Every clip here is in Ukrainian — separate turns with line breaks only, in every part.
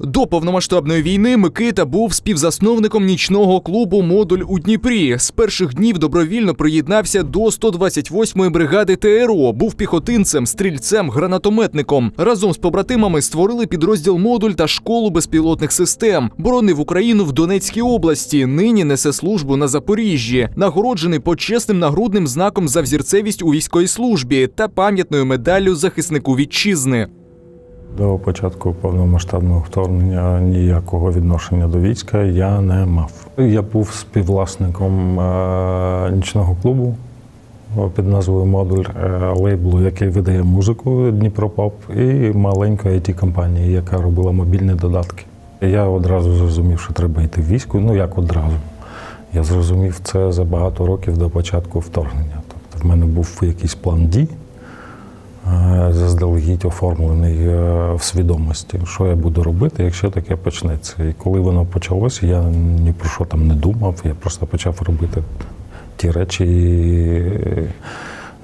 До повномасштабної війни Микита був співзасновником нічного клубу Модуль у Дніпрі. З перших днів добровільно приєднався до 128-ї бригади ТРО. Був піхотинцем, стрільцем, гранатометником. Разом з побратимами створили підрозділ Модуль та школу безпілотних систем. Боронив Україну в Донецькій області. Нині несе службу на Запоріжжі. Нагороджений почесним нагрудним знаком за взірцевість у військовій службі та пам'ятною медаллю захиснику вітчизни.
До початку повномасштабного вторгнення ніякого відношення до війська я не мав. Я був співвласником е, нічного клубу під назвою Модуль е, лейблу, який видає музику Дніпропоп, і маленької it компанії, яка робила мобільні додатки. Я одразу зрозумів, що треба йти в військо. Ну як одразу. Я зрозумів це за багато років до початку вторгнення. Тобто в мене був якийсь план дій. Е, Заздалегідь оформлений е, в свідомості, що я буду робити, якщо таке почнеться. І коли воно почалося, я ні про що там не думав. Я просто почав робити ті речі, е,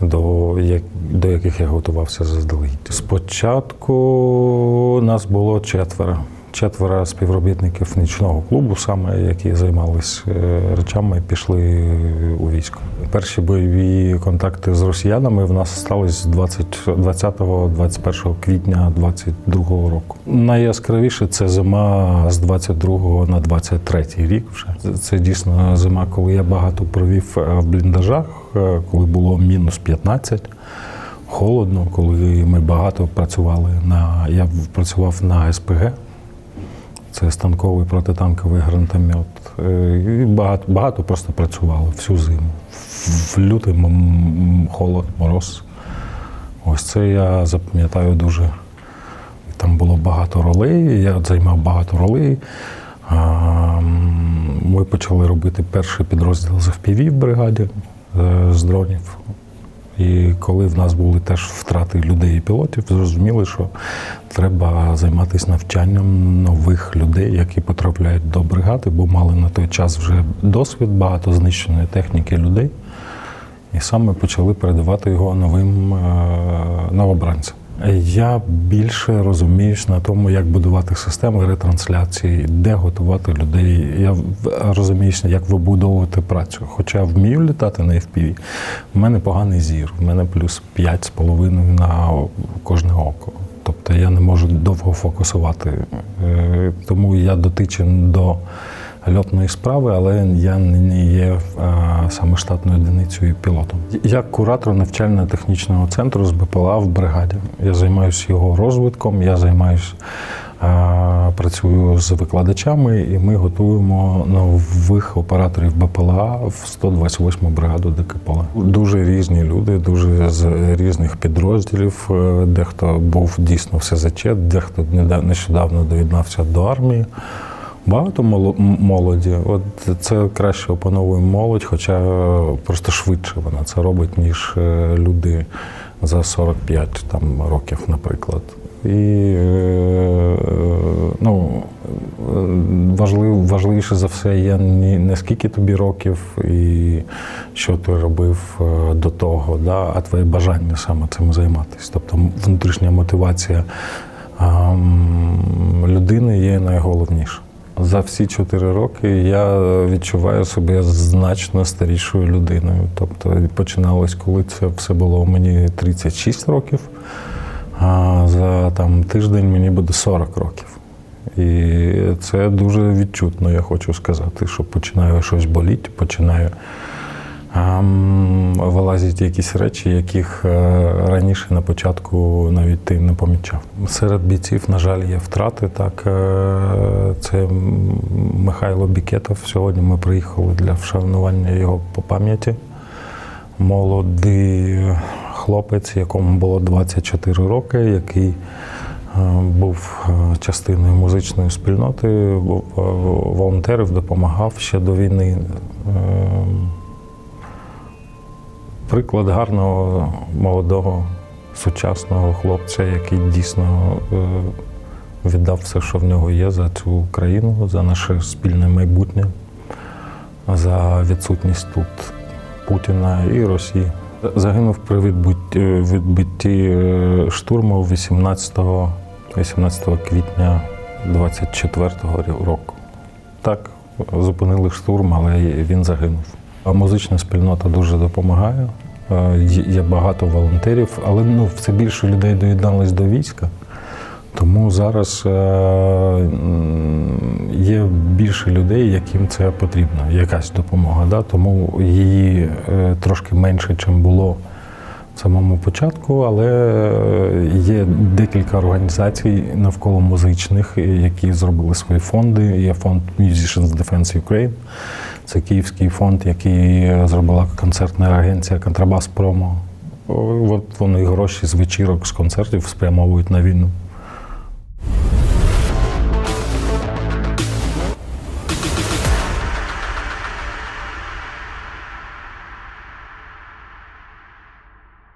до, як- до яких я готувався заздалегідь. Спочатку нас було четверо. Четверо співробітників нічного клубу, саме які займалися речами, пішли у військо. Перші бойові контакти з росіянами в нас сталися 20-21 квітня 22 року. Найяскравіше це зима з 22 на 23 рік. Вже Це- це дійсно зима, коли я багато провів е, в бліндажах, е, коли було мінус 15 холодно, коли ми багато працювали на. Я працював на СПГ. Це станковий протитанковий гранатомет. Е, І багато, багато просто працювали всю зиму. В лютий холод, мороз. Ось це я запам'ятаю дуже. Там було багато ролей, я займав багато ролей. Ми почали робити перший підрозділ з FPV в бригаді е, з дронів. І коли в нас були теж втрати людей і пілотів, зрозуміли, що треба займатися навчанням нових людей, які потрапляють до бригади, бо мали на той час вже досвід, багато знищеної техніки людей. І саме почали передавати його новим е, новобранцям. Я більше розуміюсь на тому, як будувати системи ретрансляції, де готувати людей. Я розуміюсь, як вибудовувати працю. Хоча вмію літати на FPV, в мене поганий зір, в мене плюс 5,5 на кожне око. Тобто я не можу довго фокусувати. Е, Тому я дотичен до льотної справи, але я не є е, саме штатною одиницею пілотом. Я куратор навчально-технічного центру з БПЛА в бригаді. Я займаюся його розвитком, я займаюся. Працюю з викладачами, і ми готуємо нових операторів БПЛА в 128 бригаду ДКПЛА. Дуже різні люди, дуже з різних підрозділів. Е, Дехто був дійсно все зачет, дехто нещодавно доєднався до армії. Багато моло- молоді. От це краще опановує молодь, хоча е, просто швидше вона це робить, ніж е, люди за 45 там, років, наприклад. І е, ну, важлив, важливіше за все є не, скільки тобі років і що ти робив до того, да, а твоє бажання саме цим займатися. Тобто внутрішня мотивація людини є найголовніше. За всі чотири роки я відчуваю себе значно старішою людиною. Тобто починалось, коли це все було у мені 36 років, а за там тиждень мені буде 40 років. І це дуже відчутно, я хочу сказати, що починаю щось боліти, починаю вилазять якісь речі, яких е, раніше на початку навіть ти не помічав. Серед бійців, на жаль, є втрати. Так, е, це Михайло Бікетов. Сьогодні ми приїхали для вшанування його по пам'яті. Молодий хлопець, якому було 24 роки, який е, був частиною музичної спільноти, волонтерів, допомагав ще до війни. Приклад гарного молодого сучасного хлопця, який дійсно е, віддав все, що в нього є за цю країну, за наше спільне майбутнє, за відсутність тут Путіна і Росії. Загинув при відбитті е, штурму 18, 18 квітня 24-го року. Так, зупинили штурм, але він загинув. А музична спільнота дуже допомагає. Е, є- багато волонтерів, але ну, все більше людей доєднались до війська. Тому зараз е, є більше людей, яким це потрібно, якась допомога. Да? Тому її е, трошки менше, ніж було в самому початку, але є декілька організацій навколо музичних, які зробили свої фонди. Є фонд Musicians Defense Ukraine, це київський фонд, який зробила концертна агенція Контрабас Промо. От вони гроші з вечірок, з концертів спрямовують на війну.